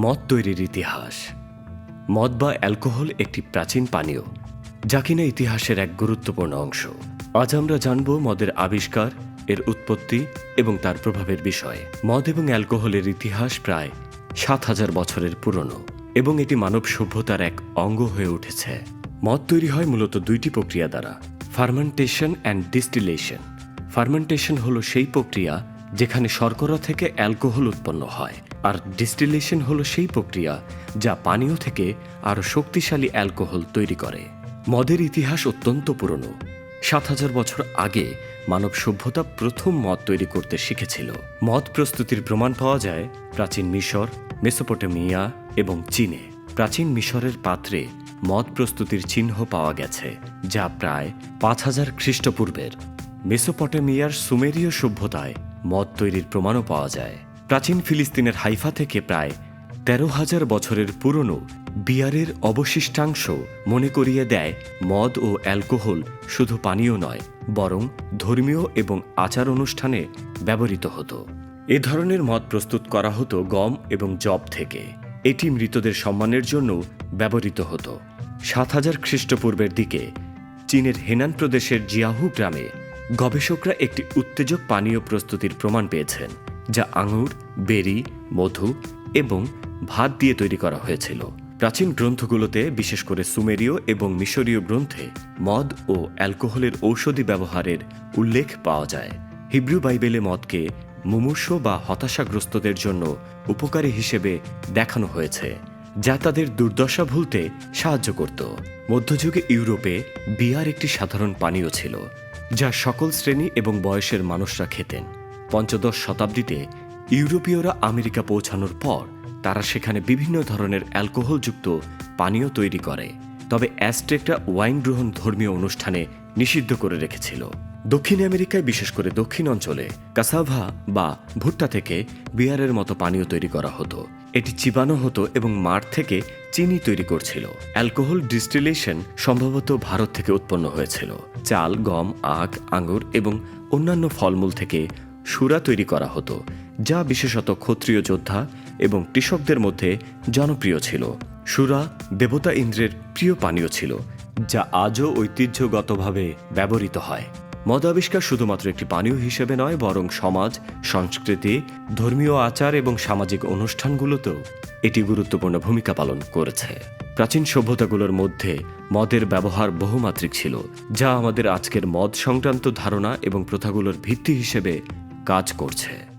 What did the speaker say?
মদ তৈরির ইতিহাস। মদ বা অ্যালকোহল একটি প্রাচীন পানীয়, যা কিনা ইতিহাসের এক গুরুত্বপূর্ণ অংশ। আজ আমরা জানব মদের আবিষ্কার, এর উৎপত্তি এবং তার প্রভাবের বিষয়ে। মদ এবং অ্যালকোহলের ইতিহাস প্রায় সাত হাজার বছরের পুরনো এবং এটি মানব সভ্যতার এক অঙ্গ হয়ে উঠেছে। মদ তৈরি হয় মূলত দুইটি প্রক্রিয়া দ্বারা, ফার্মেন্টেশন অ্যান্ড ডিস্টিলেশন। ফার্মেন্টেশন হলো সেই প্রক্রিয়া যেখানে শর্করা থেকে অ্যালকোহল উৎপন্ন হয়, আর ডিস্টিলেশন হলো সেই প্রক্রিয়া যা পানীয় থেকে আরও শক্তিশালী অ্যালকোহল তৈরি করে। মদের ইতিহাস অত্যন্ত পুরনো। সাত হাজার বছর আগে মানব সভ্যতা প্রথম মদ তৈরি করতে শিখেছিল। মদ প্রস্তুতির প্রমাণ পাওয়া যায় প্রাচীন মিশর, মেসোপটেমিয়া এবং চীনে। প্রাচীন মিশরের পাত্রে মদ প্রস্তুতির চিহ্ন পাওয়া গেছে, যা প্রায় পাঁচ হাজার খ্রিস্টপূর্বের। মেসোপটেমিয়ার সুমেরীয় সভ্যতায় মদ তৈরির প্রমাণও পাওয়া যায়। প্রাচীন ফিলিস্তিনের হাইফা থেকে প্রায় তেরো হাজার বছরের পুরনো বিয়ারের অবশিষ্টাংশ মনে করিয়ে দেয়, মদ ও অ্যালকোহল শুধু পানীয় নয়, বরং ধর্মীয় এবং আচার অনুষ্ঠানে ব্যবহৃত হতো। এ ধরনের মদ প্রস্তুত করা হতো গম এবং জব থেকে। এটি মৃতদের সম্মানের জন্য ব্যবহৃত হতো। সাত হাজার খ্রিস্টপূর্বের দিকে চীনের হেনান প্রদেশের জিয়াহু গ্রামে গবেষকরা একটি উত্তেজক পানীয় প্রস্তুতির প্রমাণ পেয়েছেন, যা আঙুর, বেরি, মধু এবং ভাত দিয়ে তৈরি করা হয়েছিল। প্রাচীন গ্রন্থগুলোতে, বিশেষ করে সুমেরীয় এবং মিশরীয় গ্রন্থে, মদ ও অ্যালকোহলের ঔষধি ব্যবহারের উল্লেখ পাওয়া যায়। হিব্রু বাইবেলে মদকে মুমূর্ষ বা হতাশাগ্রস্তদের জন্য উপকারী হিসেবে দেখানো হয়েছে, যা তাদের দুর্দশা ভুলতে সাহায্য করত। মধ্যযুগে ইউরোপে বিয়ার একটি সাধারণ পানীয় ছিল যা সকল শ্রেণি এবং বয়সের মানুষরা খেতেন। পঞ্চদশ শতাব্দীতে ইউরোপীয়রা আমেরিকা পৌঁছানোর পর তারা সেখানে বিভিন্ন ধরনের অ্যালকোহলযুক্ত পানীয় তৈরি করে। তবে অ্যাস্ট্রেকটা ওয়াইন গ্রহণ ধর্মীয় অনুষ্ঠানে নিষিদ্ধ করে রেখেছিল। দক্ষিণ আমেরিকায়, বিশেষ করে দক্ষিণ অঞ্চলে, কাসাভা বা ভুট্টা থেকে বিয়ারের মতো পানীয় তৈরি করা হতো। এটি চিবানো হতো এবং মাঠ থেকে চিনি তৈরি করছিল। অ্যালকোহল ডিস্টিলেশন সম্ভবত ভারত থেকে উৎপন্ন হয়েছিল। চাল, গম, আখ, আঙুর এবং অন্যান্য ফলমূল থেকে সুরা তৈরি করা হতো, যা বিশেষত ক্ষত্রিয় যোদ্ধা এবং কৃষকদের মধ্যে জনপ্রিয় ছিল। সুরা দেবতা ইন্দ্রের প্রিয় পানীয় ছিল, যা আজও ঐতিহ্যগতভাবে ব্যবহৃত হয়। মদ আবিষ্কার শুধুমাত্র একটি পানীয় হিসেবে নয়, বরং সমাজ, সংস্কৃতি, ধর্মীয় আচার এবং সামাজিক অনুষ্ঠানগুলোতেও এটি গুরুত্বপূর্ণ ভূমিকা পালন করেছে। প্রাচীন সভ্যতাগুলোর মধ্যে মদের ব্যবহার বহুমাত্রিক ছিল, যা আমাদের আজকের মদ সংক্রান্ত ধারণা এবং প্রথাগুলোর ভিত্তি হিসেবে কাজ করছে।